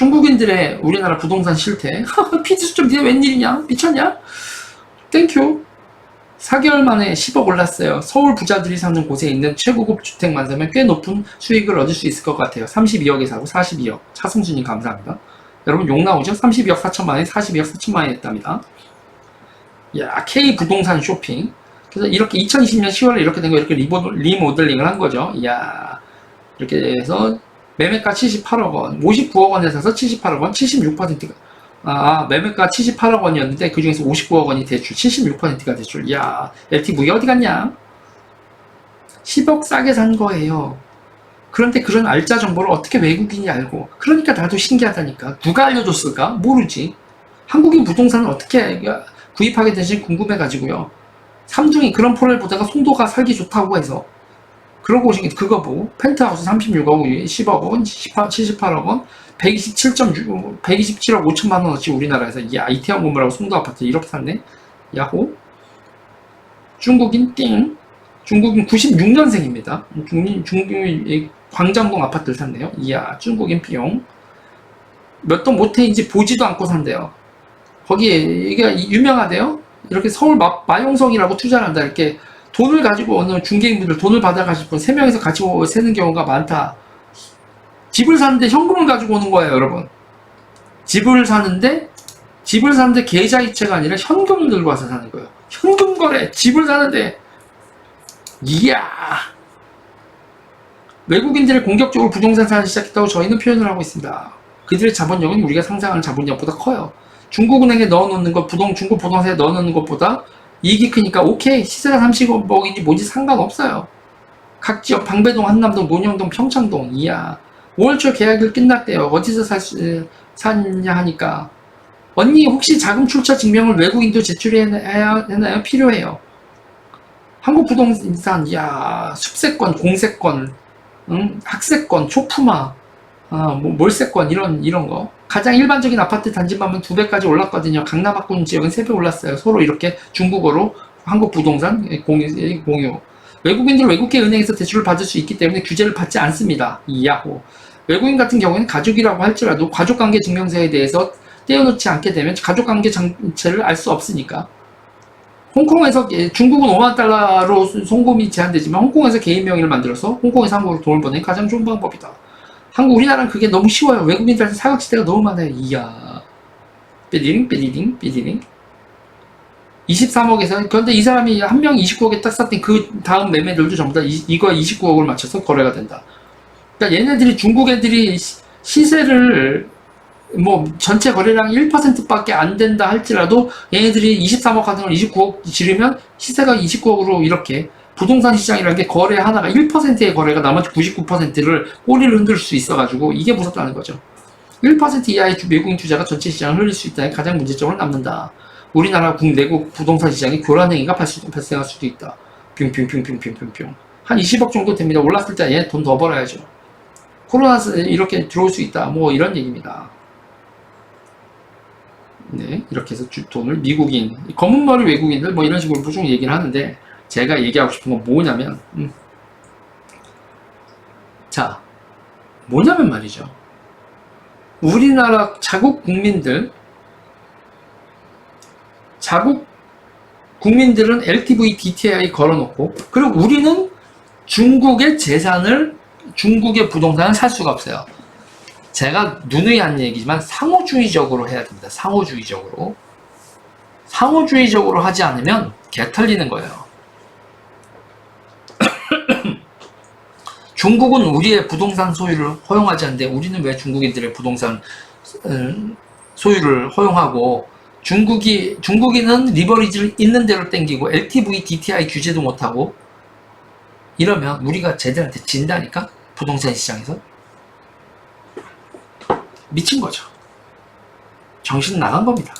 중국인들의 우리나라 부동산 실태. 피지 수점 니네 웬일이냐? 미쳤냐? 땡큐. 4개월 만에 10억 올랐어요. 서울 부자들이 사는 곳에 있는 최고급 주택만 사면 꽤 높은 수익을 얻을 수 있을 것 같아요. 32억에 사고 42억. 차승수님 감사합니다. 여러분 욕 나오죠? 32억 4천만 원에 42억 4천만 원이 했답니다. 야, K 부동산 쇼핑. 그래서 이렇게 2020년 10월에 이렇게 된 거 이렇게 리모, 리모델링을 한 거죠. 이야. 이렇게 해서 매매가 78억 원, 59억 원에 사서 78억 원, 76%가 아, 매매가 78억 원이었는데 그 중에서 59억 원이 대출, 76%가 대출. 이야, LTV 어디 갔냐? 10억 싸게 산 거예요. 그런데 그런 알짜 정보를 어떻게 외국인이 알고? 그러니까 나도 신기하다니까. 누가 알려줬을까? 모르지. 한국인 부동산을 어떻게 구입하게 되는지 궁금해가지고요. 삼중이 그런 포를 보다가 송도가 살기 좋다고 해서 그러고 오신 게 그거 보고 펜트하우스 36억 원, 10억 원, 78, 78억 원, 127.6, 127억 5천만 원어치 우리나라에서 야 이태원 건물하고 송도 아파트 이렇게 샀네. 야호. 중국인 띵. 중국인 96년생입니다. 중국인 중국인 광장동 아파트를 샀네요. 이야 중국인 비용. 몇 동 모태인지 보지도 않고 산대요. 거기에 이게 유명하대요. 이렇게 서울 마, 마용성이라고 투자를 한다. 이렇게 돈을 가지고 어느 중개인분들 돈을 받아가지고 세 명이서 같이 세는 경우가 많다. 집을 사는데 현금을 가지고 오는 거예요, 여러분. 집을 사는데 집을 사는데 계좌이체가 아니라 현금을 들고 와서 사는 거예요. 현금 거래, 집을 사는데 이야. 외국인들이 공격적으로 부동산 사기 시작했다고 저희는 표현을 하고 있습니다. 그들의 자본력은 우리가 상상하는 자본력보다 커요. 중국은행에 넣어놓는 것, 부동, 중국 부동산에 넣어놓는 것보다 이익이 크니까 오케이 시세가 30억인지 뭐지 상관없어요. 각 지역 방배동, 한남동, 논영동, 평창동 이야 5월 초 계약일 끝났대요. 어디서 샀냐 하니까 언니 혹시 자금 출처 증명을 외국인도 제출해야 되나요? 필요해요. 한국 부동산 야 숲세권, 공세권, 응? 학세권, 초품화, 아, 뭐 몰세권 이런 이런 거 가장 일반적인 아파트 단지만은 두 배까지 올랐거든요. 강남 학군 지역은 세 배 올랐어요. 서로 이렇게 중국어로 한국 부동산 공유, 공유. 외국인들 외국계 은행에서 대출을 받을 수 있기 때문에 규제를 받지 않습니다. 이야호. 외국인 같은 경우에는 가족이라고 할지라도 가족관계 증명서에 대해서 떼어놓지 않게 되면 가족관계 정체를 알 수 없으니까. 홍콩에서 예, 중국은 5만 달러로 송금이 제한되지만 홍콩에서 개인 명의를 만들어서 홍콩에서 한국으로 돈을 보내는 가장 좋은 방법이다. 한국 우리나라는 그게 너무 쉬워요. 외국인들한테 사각지대가 너무 많아요. 이야. 삐리링 삐리링 삐리링 23억에서 그런데 이 사람이 한 명 29억에 딱 샀더니 그 다음 매매들도 전부 다 이, 이거 29억을 맞춰서 거래가 된다. 그러니까 얘네들이 중국 애들이 시- 시세를 뭐 전체 거래량 1%밖에 안 된다 할지라도 얘네들이 23억 같은 걸 29억 지르면 시세가 29억으로 이렇게 부동산 시장이라는 게 거래 하나가 1%의 거래가 나머지 99%를 꼬리를 흔들 수 있어가지고 이게 무섭다는 거죠. 1% 이하의 주- 외국인 투자가 전체 시장을 흘릴 수 있다는 가장 문제점을 남는다. 우리나라 국내국 부동산 시장에 교란 행위가 발생할 수도 있다. 뿅뿅뿅뿅뿅뿅뿅. 한 20억 정도 됩니다. 올랐을 때 얘 돈 더 벌어야죠. 코로나 스 이렇게 들어올 수 있다. 뭐 이런 얘기입니다. 네, 이렇게 해서 주- 돈을 미국인, 검은 머리 외국인들 뭐 이런 식으로 보통 얘기를 하는데 제가 얘기하고 싶은 건 뭐냐면, 음. 자, 뭐냐면 말이죠. 우리나라 자국 국민들, 자국 국민들은 LTV, DTI 걸어놓고, 그리고 우리는 중국의 재산을, 중국의 부동산을 살 수가 없어요. 제가 누누이 한 얘기지만 상호주의적으로 해야 됩니다. 상호주의적으로. 상호주의적으로 하지 않으면 개 털리는 거예요. 중국은 우리의 부동산 소유를 허용하지 않는데 우리는 왜 중국인들의 부동산 음, 소유를 허용하고 중국이 중국인은 리버리지를 있는 대로 땡기고 LTV, DTI 규제도 못하고 이러면 우리가 쟤들한테 진다니까 부동산 시장에서 미친 거죠. 정신 나간 겁니다.